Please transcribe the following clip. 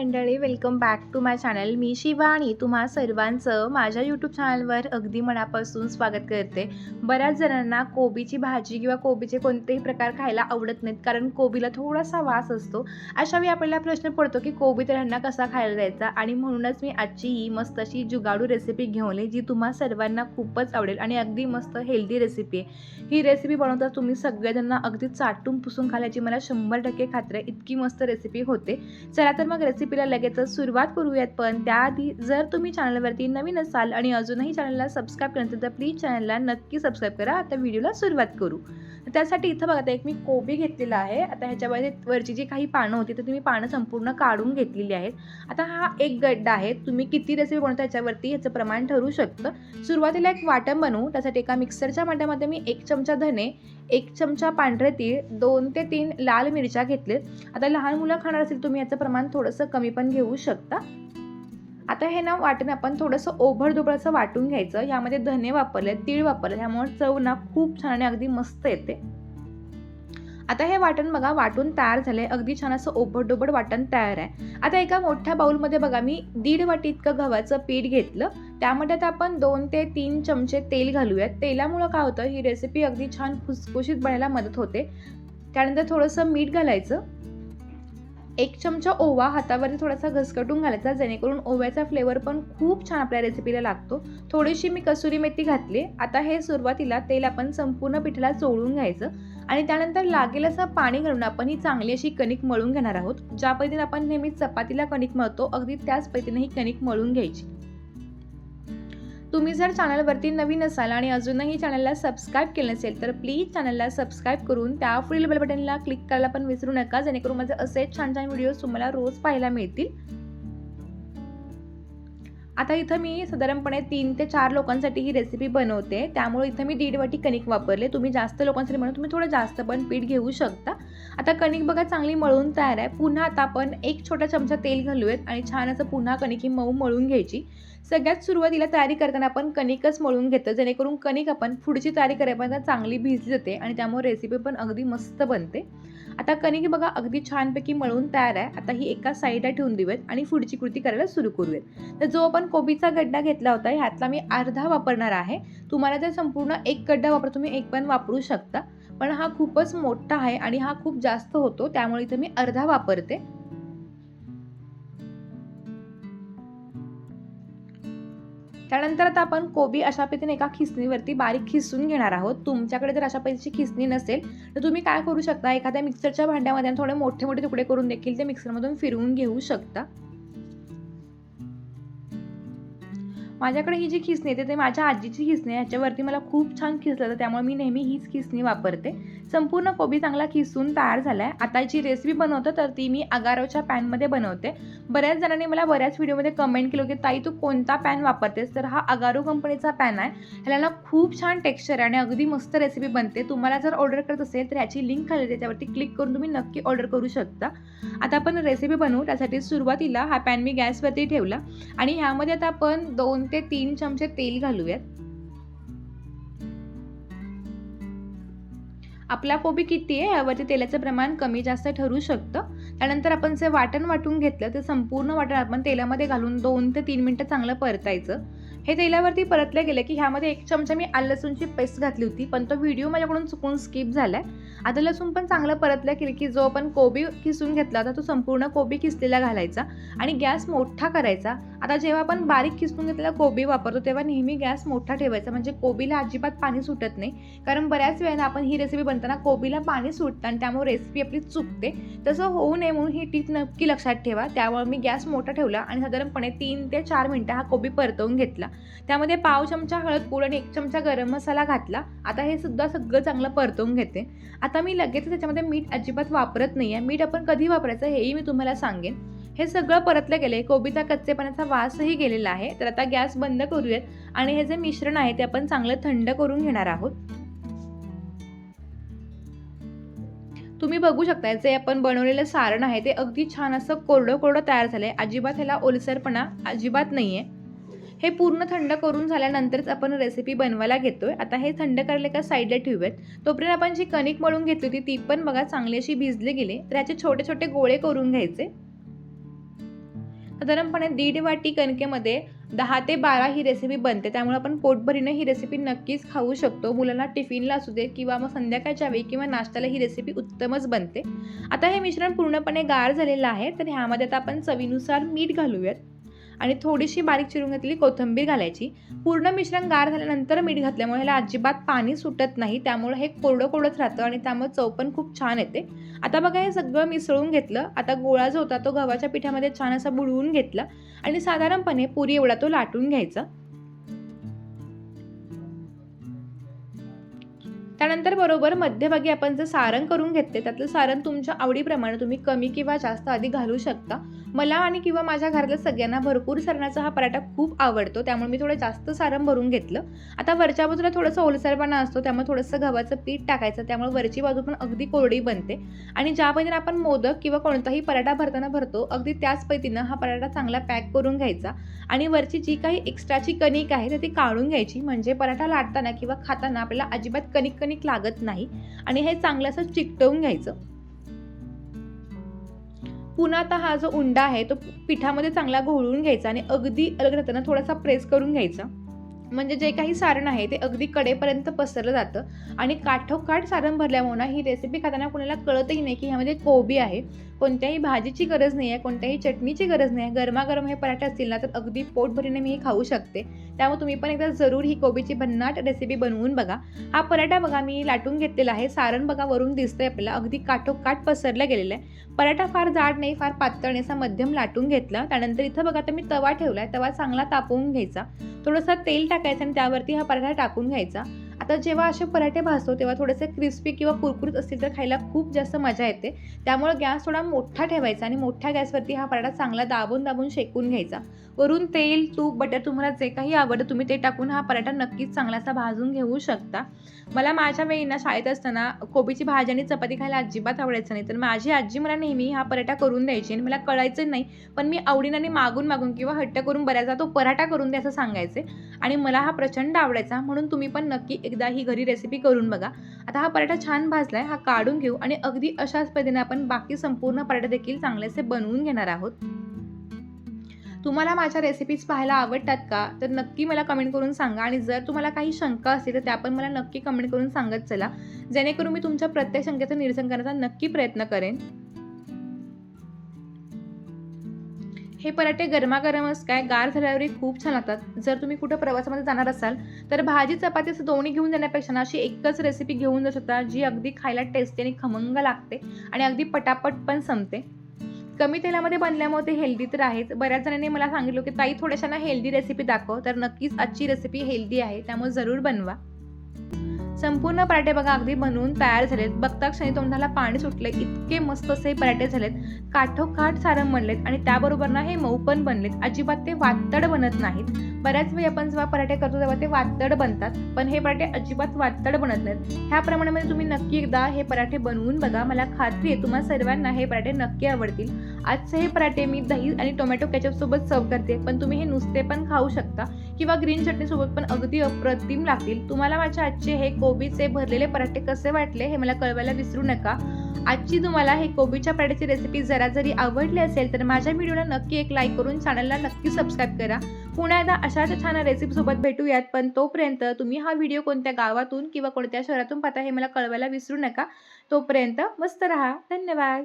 मंडळी welcome back to my channel मी शिवानी तुम्हा सर्वांचं माझ्या यूट्यूब चॅनलवर अगदी मनापासून स्वागत करते. बऱ्याच जणांना कोबीची भाजी किंवा कोबीचे कोणतेही प्रकार खायला आवडत नाहीत कारण कोबीला थोडासा वास असतो. अशावेळी आपल्याला प्रश्न पडतो की कोबी तर ह्यांना कसा खायला द्यायचा? आणि म्हणूनच मी आजची ही मस्त अशी जुगाडू रेसिपी घेऊन जी तुम्हा सर्वांना खूपच आवडेल आणि अगदी मस्त हेल्दी रेसिपी आहे. ही रेसिपी बनवता तुम्ही सगळेजणांना अगदी चाटून पुसून खाल्याची मला शंभर टक्के खात्री इतकी मस्त रेसिपी होते. चला तर मग रेसिपी रेसिपीला लगेचच सुरुवात करूयात पण त्याआधी जर तुम्ही चॅनलवरती नवीन असाल आणि अजूनही चॅनलला सबस्क्राईब केलं तर प्लीज चॅनलला नक्की सबस्क्राईब करा. आता व्हिडिओला सुरुवात करू. त्यासाठी इथं बघा आता एक मी कोबी घेतलेला आहे. आता ह्याच्यामध्ये वरची जी काही पानं होती तर तुम्ही पानं संपूर्ण काढून घेतलेली आहेत. आता हा एक गड्डा आहे. तुम्ही किती रेसिपी बनवता ह्याच्यावरती ह्याचं प्रमाण ठरू शकतं. सुरुवातीला एक वाटण बनवू. त्यासाठी एका मिक्सरच्या वाट्यामध्ये मी एक चमचा धने एक चमचा पांढरे तीळ दोन ते तीन लाल मिरच्या घेतलेत. आता लहान मुलं खाणार असेल तुम्ही याचं प्रमाण थोडंसं कमी पण घेऊ शकता. आता हे ना वाटण आपण थोडंसं ओभरदोबड असं वाटून घ्यायचं. यामध्ये धने वापरले तीळ वापरले ह्यामुळे चव ना खूप छान आणि अगदी मस्त येते. आता हे वाटण बघा वाटून तयार झाले अगदी छान असं ओबडडोबड वाटण तयार आहे. आता एका मोठ्या बाऊलमध्ये बघा मी दीड वाटी इतकं गव्हाचं पीठ घेतलं. त्यामध्ये आता आपण दोन ते तीन चमचे तेल घालूयात. तेलामुळं काय होतं ही रेसिपी अगदी छान खुसखुशीत बनायला मदत होते. त्यानंतर थोडंसं मीठ घालायचं. एक चमचा ओवा हातावरती थोडासा घसकटून घालायचा जेणेकरून ओव्याचा फ्लेवर पण खूप छान आपल्या रेसिपीला लागतो. थोडीशी मी कसुरी मेथी घातली. आता हे सुरुवातीला तेल आपण संपूर्ण पिठाला चोळून घ्यायचं आणि त्यानंतर लागेल असं पाणी घालून आपण ही चांगली अशी कणिक मळून घेणार आहोत. ज्या पद्धतीने आपण नेहमी चपातीला कणिक मळतो अगदी त्याच पद्धतीने ही कणिक मळून घ्यायची. तुम्ही जर चॅनलवरती नवीन असाल आणि अजूनही चॅनलला सबस्क्राईब केलं नसेल तर प्लीज चॅनलला सबस्क्राईब करून त्या पुढील बेल बटनला क्लिक करायला पण विसरू नका जेणेकरून माझे असे छान छान व्हिडिओज तुम्हाला रोज पाहायला मिळतील. आता इथं मी साधारणपणे तीन ते चार लोकांसाठी ही रेसिपी बनवते. त्यामुळे इथं मी दीड वाटी कणिक वापरले. तुम्ही जास्त लोकांसाठी म्हणून तुम्ही थोडं जास्त पण पीठ घेऊ शकता. आता कणिक बघा चांगली मळून तयार आहे. पुन्हा आता आपण एक छोटा चमचा तेल घालूयात आणि छान असं पुन्हा कणिक ही मऊ मळून घ्यायची. सगळ्यात सुरुवातीला तयारी करताना आपण कणिकच मळून घेतो. जेणेकरून कणिक आपण पुढची तयारी करेपर्यंत चांगली भिजली जाते आणि त्यामुळे रेसिपी पण अगदी मस्त बनते. आता कणिक बघा अगदी छानपैकी मळून तयार आहे. आता ही एका साईडला ठेवून देऊयात आणि पुढची कृती करायला सुरू करूयात. तर जो आपण कोबीचा गड्डा घेतला होता ह्यातला मी अर्धा वापरणार आहे. तुम्हाला जर संपूर्ण एक गड्डा वापर तुम्ही एक पण वापरू शकता. पण हा खूपच मोठा आहे आणि हा खूप जास्त होतो त्यामुळे इथं मी अर्धा वापरते. त्यानंतर आता आपण कोबी अशा पद्धतीने एका खिसणीवरती बारीक खिसून घेणार आहोत. तुमच्याकडे जर अशा पद्धतीची खिसणी नसेल तर तुम्ही काय करू शकता? एखाद्या मिक्सरच्या भांड्यामध्ये थोडे मोठे मोठे तुकडे करून देखील ते मिक्सरमधून फिरवून घेऊ शकता. माझ्याकडे ही जी खिसणी येते ते माझ्या आजीची खिसणी आहे. ह्याच्यावरती मला खूप छान खिसलं तर त्यामुळे मी नेहमी हीच खिसणी वापरते. संपूर्ण कोबी चांगला खिसून तयार झाला आहे आता जी रेसिपी बनवतो तर ती मी अगारोच्या पॅनमध्ये बनवते. बऱ्याच जणांनी मला बऱ्याच व्हिडिओमध्ये कमेंट केलं की ताई तू कोणता पॅन वापरतेस? तर हा अगारो कंपनीचा पॅन आहे. ह्याला ना खूप छान टेक्स्चर आहे आणि अगदी मस्त रेसिपी बनते. तुम्हाला जर ऑर्डर करत असेल तर ह्याची लिंक खाली त्याच्यावरती क्लिक करून तुम्ही नक्की ऑर्डर करू शकता. आता आपण रेसिपी बनवू. त्यासाठी सुरुवातीला हा पॅन मी गॅसवरती ठेवला. आणि ह्यामध्ये आता आपण दोन ते तीन चमचे तेल घालूयात. आपला कोबी किती आहे यावरती तेलाचं प्रमाण कमी जास्त ठरू शकतं. त्यानंतर आपण जे वाटण वाटून घेतलं ते संपूर्ण वाटण आपण तेलामध्ये घालून दोन ते तीन मिनटं चांगलं परतायचं. हे तेलावरती परतलं गेलं की ह्यामध्ये एक चमचा मी आलं लसूणची पेस्ट घातली होती पण तो व्हिडिओ माझ्याकडून चुकून स्किप झाला आहे आता लसूण पण चांगलं परतलं गेलं की जो आपण कोबी किसून घेतला होता तो संपूर्ण कोबी किसलेला घालायचा आणि गॅस मोठा करायचा. आता जेव्हा आपण बारीक किसून घेतलेला कोबी वापरतो तेव्हा नेहमी गॅस मोठा ठेवायचा म्हणजे कोबीला अजिबात पाणी सुटत नाही. कारण बऱ्याच वेळेला आपण ही रेसिपी बनताना कोबीला पाणी सुटतं आणि त्यामुळे रेसिपी आपली चुकते. तसं होऊ नये म्हणून ही टीप नक्की लक्षात ठेवा. त्यामुळे मी गॅस मोठा ठेवला आणि साधारणपणे तीन ते चार मिनटं हा कोबी परतवून घेतला. त्यामध्ये पाव चमचा हळद पूड आणि एक चमचा गरम मसाला घातला. आता हे सुद्धा सगळं चांगलं परतवून घेते. आता मी लगेच त्याच्यामध्ये मीठ अजिबात वापरत नाही आहे मीठ आपण कधी वापरायचं हेही मी तुम्हाला सांगेन. हे सगळं परतलं गेलं आहे कोबीचा कच्चेपणाचा वासही गेलेला आहे. तर आता गॅस बंद करूयात आणि हे जे मिश्रण आहे ते आपण चांगलं थंड करून घेणार आहोत. तुम्ही बघू शकता जे आपण बनवलेलं सारण आहे ते अगदी छान असं कोरडं कोरडं तयार झालं आहे अजिबात ह्याला ओलसरपणा अजिबात नाही आहे हे पूर्ण थंड करून झाल्यानंतरच आपण रेसिपी बनवायला घेतो आहे आता हे थंड करायला का साईडला ठेवूयात. तोपर्यंत आपण जी कणिक मळून घेतली होती ती पण बघा चांगली अशी भिजले गेले. तर याचे छोटे छोटे गोळे करून घ्यायचे. साधारणपणे दीड वाटी कणकेमध्ये दहा ते बारा ही रेसिपी बनते. त्यामुळे आपण पोटभरीनं ही रेसिपी नक्कीच खाऊ शकतो. मुलांना टिफिनला असू दे किंवा मग संध्याकाळच्या वेळी किंवा नाश्त्याला ही रेसिपी उत्तमच बनते. आता हे मिश्रण पूर्णपणे गार झालेलं आहे. तर ह्यामध्ये आता आपण चवीनुसार मीठ घालूयात. आणि थोडीशी बारीक चिरून घेतलेली कोथिंबीर घालायची. पूर्ण मिश्रण गार झाल्यानंतर मीठ घातल्यामुळे ह्याला अजिबात पाणी सुटत नाही. त्यामुळे हे कोरडं कोरडंच राहतं आणि त्यामुळे चव पण खूप छान येते. आता बघा हे सगळं मिसळून घेतलं. आता गोळा जो होता तो गव्हाच्या पिठामध्ये छान असा बुडवून घेतला आणि साधारणपणे पुरी एवढा तो लाटून घ्यायचा. त्यानंतर बरोबर मध्यभागी आपण जे सारण करून घेतले त्यातलं सारण तुमच्या आवडीप्रमाणे तुम्ही कमी किंवा जास्त आधी घालू शकता. मला आणि किंवा माझ्या घरातल्या सगळ्यांना भरपूर सारणाचा हा पराठा खूप आवडतो त्यामुळे मी थोडं जास्त सारण भरून घेतलं. आता वरच्या बाजूला थोडंसं ओलसरपणा असतो त्यामुळे थोडंसं गव्हाचं पीठ टाकायचं त्यामुळे वरची बाजू पण अगदी कोरडी बनते. आणि ज्या पद्धतीने आपण मोदक किंवा कोणताही पराठा भरताना भरतो अगदी त्याच पद्धतीनं हा पराठा चांगला पॅक करून घ्यायचा. आणि वरची जी काही एक्स्ट्राची कणिक आहे तर ती काढून घ्यायची. म्हणजे पराठा लाटताना किंवा खाताना आपल्याला अजिबात कणिक कणिक लागत नाही. आणि हे चांगलं असं चिकटवून घ्यायचं. पुन्हा आता हा जो उंडा आहे तो पिठामध्ये चांगला घोळून घ्यायचा आणि अगदी अलग राहताना थोडासा प्रेस करून घ्यायचा. म्हणजे जे काही सारण आहे ते अगदी कडेपर्यंत पसरलं जातं. आणि काठोकाठ सारण भरल्यामुळे ही रेसिपी खाताना कोणाला कळतही नाही की ह्यामध्ये कोबी आहे. कोणत्याही भाजीची गरज नाही आहे कोणत्याही चटणीची गरज नाही आहे गरमागरम हे पराठे असतील ना तर अगदी पोटभरीने मी हे खाऊ शकते. त्यामुळे तुम्ही पण एकदा जरूर ही कोबीची भन्नाट रेसिपी बनवून बघा. हा पराठा बघा मी लाटून घेतलेला आहे. सारण बघा वरून दिसतंय आपल्याला. अगदी काठोकाठ पसरला गेलेला आहे. पराठा फार जाड नाही फार पातळ असा मध्यम लाटून घेतला. त्यानंतर इथं बघा तर मी तवा ठेवला आहे तवा चांगला तापवून घ्यायचा. थोडंसं तेल टाकायचं आणि त्यावरती हा पराठा टाकून घ्यायचा. आता जेव्हा असे पराठे भाजतो तेव्हा थोडेसे क्रिस्पी किंवा कुरकुरीत असतील तर खायला खूप जास्त मजा येते. त्यामुळे गॅस थोडा मोठा ठेवायचा आणि मोठ्या गॅसवरती हा पराठा चांगला दाबून दाबून शेकून घ्यायचा. वरून तेल तूप बटर तुम्हाला जे काही आवडतं तुम्ही ते टाकून हा पराठा नक्कीच चांगलासा भाजून घेऊ शकता. मला माझ्या वेळींना शाळेत असताना कोबीची भाजी आणि चपाती खायला अजिबात आवडायचं नाही. तर माझी आजी मला नेहमी हा पराठा करून द्यायची आणि मला कळायचं नाही. पण मी आवडीनं आणि मागून मागून किंवा हट्ट करून बऱ्याचदा तो पराठा करून द्यायचा सांगायचे. आणि मला हा प्रचंड आवडायचा. म्हणून तुम्ही पण नक्की एकदा ही घरी रेसिपी करून बघा. आता हा पराठा छान भाजलाय हा काढून घेऊ आणि अगदी अशाच पद्धतीने आपण बाकी संपूर्ण पराठे देखील चांगलेसे बनवून घेणार आहोत. तुम्हाला माझ्या रेसिपीज पाहायला आवडतात का? तर नक्की मला कमेंट करून सांगा आणि जर तुम्हाला काही शंका असतील तर त्या पण मला नक्की कमेंट करून सांगत चला. जेणेकरून मी तुमच्या प्रत्येक शंकेचं निरसन करण्याचा नक्की प्रयत्न करेन. हे पराठे गरमागरमच काय गार झाल्यावरही खूप छान लागतात. जर तुम्ही कुठं प्रवासामध्ये जाणार असाल तर भाजी चपाती असं दोन्ही घेऊन जाण्यापेक्षा ना अशी एकच रेसिपी घेऊन जाऊ शकता जी अगदी खायला टेस्टी आणि खमंग लागते आणि अगदी पटापट पण संपते. कमी तेलामध्ये बनल्यामुळे ते हेल्दी तर आहेच बऱ्याच जणांनी मला सांगितलं की ताई थोड्याशा ना हेल्दी रेसिपी दाखव तर नक्कीच आजची रेसिपी हेल्दी आहे त्यामुळे जरूर बनवा. संपूर्ण पराठे बघा अगदी बनवून तयार झालेत. बघता क्षणी तोंडाला पाणी सुटले इतके मस्त असे पराठे झालेत. काठोकाठ सारण बनलेत आणि त्याबरोबर ना हे मऊ पण बनलेत. अजिबात ते वातड बनत नाहीत. बऱ्याच वेळी आपण जेव्हा पराठे करतो तेव्हा ते वातड बनतात. पण हे पराठे अजिबात वातड बनत नाहीत. ह्या प्रमाणामध्ये तुम्ही नक्की एकदा हे पराठे बनवून बघा. मला खात्री आहे तुम्हाला सर्वांना हे पराठे नक्की आवडतील. आजचे हे पराठे मी दही आणि टोमॅटो केचप सोबत सर्व करते. पण तुम्ही हे नुसते पण खाऊ शकता. किंवा ग्रीन चटणीसोबत पण अगदी अप्रतिम लागतील. तुम्हाला माझ्या आजचे हे कोबीचे भरलेले पराठे कसे वाटले हे मला कळवायला विसरू नका. आजची तुम्हाला हे कोबीच्या पराठ्याची रेसिपी जरा जरी आवडली असेल तर माझ्या व्हिडिओला नक्की एक लाईक करून चॅनलला नक्की सबस्क्राईब करा. पुन्हा एकदा अशाच छान रेसिपीसोबत भेटूयात पण तोपर्यंत तुम्ही हा व्हिडिओ कोणत्या गावातून किंवा कोणत्या शहरातून पाहता हे मला कळवायला विसरू नका. तोपर्यंत मस्त राहा. धन्यवाद.